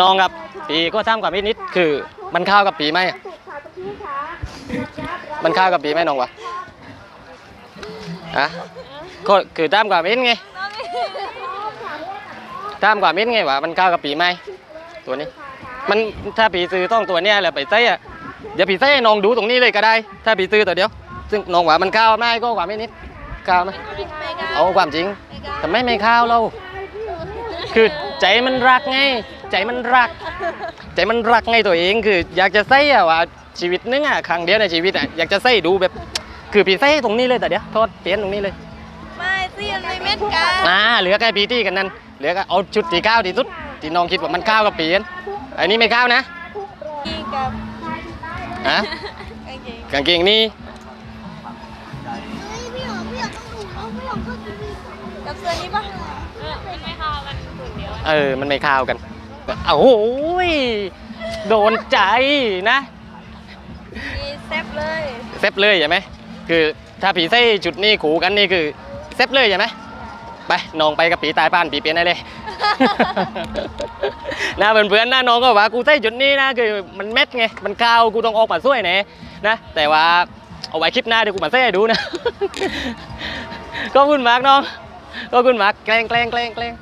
น้องครับปีก็ทำกับพี่นิดคือมันข้าวกับปีไหมมันข้าวกับปีไหมน้องวะอะก็คือตามกับมิ้นไงตามกับมิ้นไงวะมันข้าวกับปีไหมตัวนี้ มันถ้าปีซื้อต้องตัวเนี้ยแหละไปใส่อะเดี๋ยวปีใส่น้องดูตรงนี้เลยก็ได้ ถ้าปีซื้อตัวเดียว ซึ่งน้องว่ามันข้าวไหมก็กว่าไม่นิดข้าวไหมเอาความจริงทำไมไม่ข้าวเรา คือใจมันรักไง ใจมันรัก ใจมันรักไงตัวเอง คือ อยากจะใส่อะว่าชีวิตนึงอะครั้งเดียวในชีวิตอะอยากจะใส่ดูแบบ คือพี่ใส่ตรงนี้เลยแต่เดี๋ยวโทษเปลี่ยนตรงนี้เลยไม่สิมันไม่เม็ดกันอ่าเหลือแค่ปีที่กันนั่นเหลือก็เอาชุดที่ก้าวที่สุดที่น้องคิดว่ามันก้าวกับเปลี่ยนอันนี้ไม่ก้าวนะนี่กับฮะกางเกงกางเกงนี้กับเสื้อนี้ปะเออมัน ไม่ข้าวกันโอ้โหยโดนใจนะมีแซบเลยเซฟเลยใช่ไหมคือถ้าผีใส่จุดนี้ขู่กันนี่คือเซฟเลยใช่ไหมไปน้องไปกับผีตายป้านผีเปลี่ยนได้เลยนะเพื่อนๆนะน้องก็ว่ากูใส่จุดนี้นะคือมันเม็ดไงมันข้าวกูต้องออกมาช่วยแน่นะแต่ว่าเอาไว้คลิปหน้าเดี๋ยวกูมาใส่ให้ดูนะก็คุณมากน้องก็คุณมากแกล้งแกล้งแกล้งแกล้ง